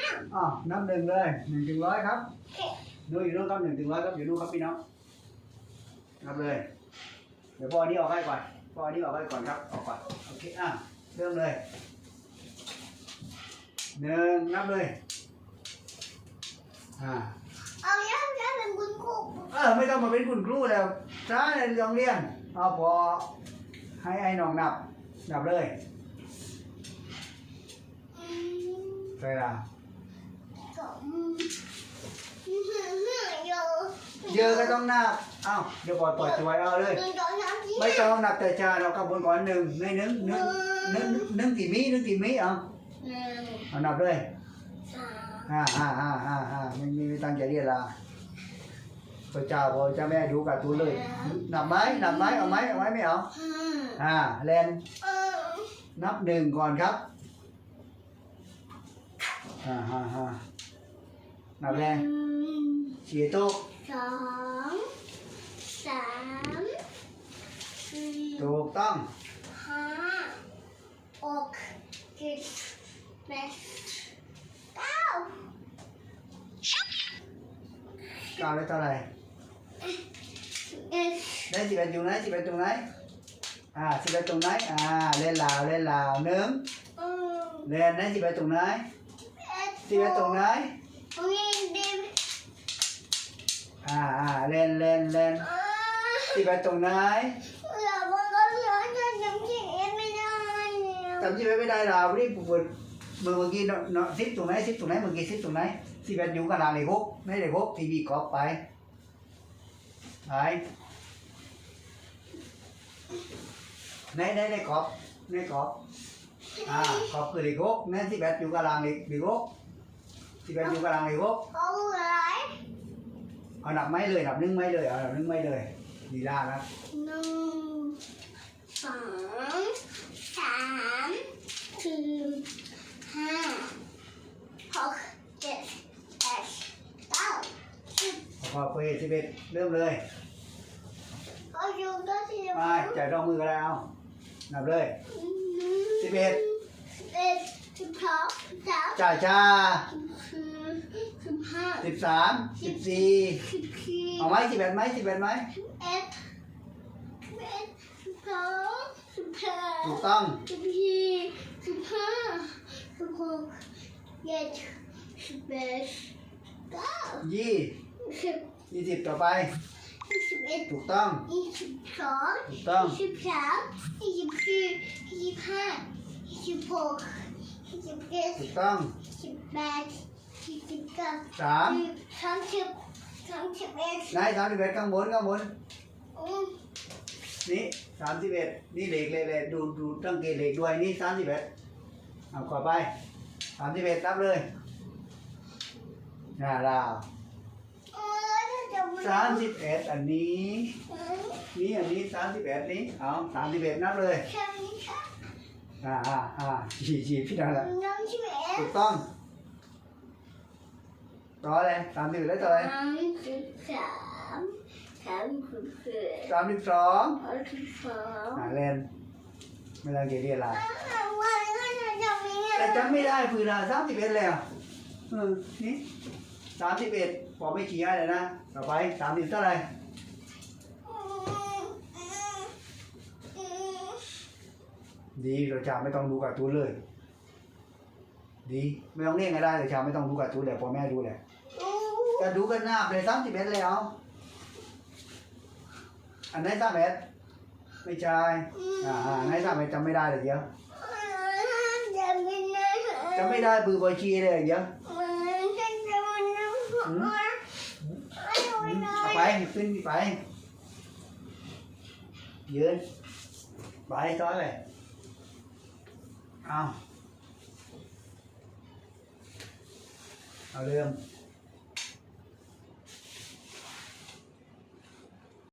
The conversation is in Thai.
นั่งอ๋อนับหนึ่งเลยหนึ่งถึงร้อยครับ ดูอยู่นู่นครับหนึ่งถึงร้อยครับอยู่นู่นครับพี่น้อง นับเลย เดี๋ยวพ่ออันนี้ออกให้ก่อนพ่ออันนี้ออกให้ก่อนครับ ออกก่อน โอเค อะ เริ่มเลยหนึ่งนับเลย อ่า เอาย่างย่างเป็นคุณครูเออไม่ต้องมาเป็นคุณครูแล้วช้าในโรงเรียน เอาพอให้ไอ้น้องนับ นับเลยอืมใช่ละสอง เยอะเยอะก็ต้องนับเอ้าเดี๋ยวก่อนปล่อยตัวเอาเลยหนึ่งสองสามสี่ไม่ต้องนับแต่ชาเราขับบนก่อนหนึ่งในหนึ่งหนึ่งหนึ่งหนึ่งกี่มิหนึ่งกี่มิเอาหนึ่งเอานับเลยสามห้าห้าห้าห้าห้าไม่มีไม่ตั้งใจเรียนละพระเจ้าพระเจ้าแม่ดูการ์ตูนเลยนับไหมนับไหมเอาไหมเอาไหมไม่เอาห้าอ่าแลนเออนับหนึ่งก่อนครับห้าห้าห้า นับแลนหนึ่งเสียโต๊ะสองสามสี่ถูกต้องห้าหกเจ็ดแปดเก้าเก้าได้เท่าไหร่เอ็ดได้สิบเอ็ดอยู่ไอ่าอ่าเล่นเล่นเล่นอ่าสิบเอ็ดตรงไหนอย่าบอกก็เหลือจะจำที่เอ็ไม่ได้เนี่ยจำสิบเอ็ไม่ได้เรารีบปวดเมื่อกี้เนาะเนาะสิบตรงไหนสิบตรงไหนเมื่อกี้สิบตรงไหนสิบเอ็ดอยู่กับลางเลขหกไม่เลขหกทีวีกรอบไปไปในในในกรอบในกรอบอ่ากรอบคือเลขหกนั่นสิบเอ็ดอยู่กับลางเลขเลขหกสิบเอ็ดอยู่กับลางเลขหก เอาอะไรเอาหนับไม้เลยหนับนึ่งไม้เลยเอาหนับนึ่งไม้เลยดีล่าครับหนึ่งสองสามสี่ห้าหกเจ็ดแปดเก้าสิบพอเปิดสิบเอ็ดเริ่มเลยเอาอยู่ก็สิบมาจ่ายรองมือก็ได้เอานับเลยสิบเอ็ดสิบเอ็ดสิบสองสิบสามจ่ายชาสิบสี่สิบห้า สิบสามสิบสี่สิบสี่เอาไหมสิบเอ็ดไหมสิบเอ็ดไหมสิบเอ็ดสิบเอ็ดสิบสองสิบสามถูกต้องสิบสี่สิบห้าสิบหกเจ็ดสิบแปดเก้ายี่สิบยี่สิบต่อไปยี่สิบเอ็ดถูกต้องยี่สิบสองถูกต้องยี่สิบสามยี่สิบสี่ยี่สิบห้ายี่สิบหกยี่สิบเจ็ดถูกต้องยี่สิบแปด ยี่สิบเก้าสามสามสิบสามสิบเอ็ดนายสามสิบเอ็ดข้างบนข้างบนอืมนี่สามสิบเอ็ดนี่เหล็กเหล็กเหล็กดูดูตั้งเกตเหล็กด้วยนี่สามสิบเอ็ดเอาขอไปสามสิบเอ็ดนับเลยน่าดาวโอ้ยจะจำสามสิบเอ็ดอันนี้นี่อันนี้สามสิบเอ็ดนี้เอาสามสิบเอ็ดนับเลยใช่ไหมคะอ่าอ่าอ่าฉีฉีพี่ดังละน้องใช่ไหมถูกต้อง ร้อยเลยสามสิบได้เท่าไหร่สามสิบสามสามสิบสี่สามสิบสองสามสิบสองอ่าเล่นไม่ต้องเกลียดละวันก็จะจำไม่ได้แต่จำไม่ได้ปืนละสามสิบเอ็ดแล้วเออนี่สามสิบเอ็ดพอไม่ขี้ให้เลยนะต่อไปสามสิบเท่าไหร่อืมอืมอืมดีเราจะไม่ต้องดูการ์ตูนเลย ดี ไม่ต้องเรียกก็ได้เราจะไม่ต้องดูการ์ตูนเลยพ่อแม่ดูเลย อืมจะดูกันหน้าเลยสามสิบเอ็ดแล้ว อันไหนสามเอ็ดไม่ใช่อ่าอ่าอันไหนสามเอ็ดจำไม่ได้เลยเดี๋ยวจำไม่ได้จำไม่ได้ปืนบอยชีเลยเดี๋ยวมันจะจำไม่ได้ไม่รู้อืมเลเอายไปขึ้นไป ยืนไปต้อยไปเอาเอาเริ่ม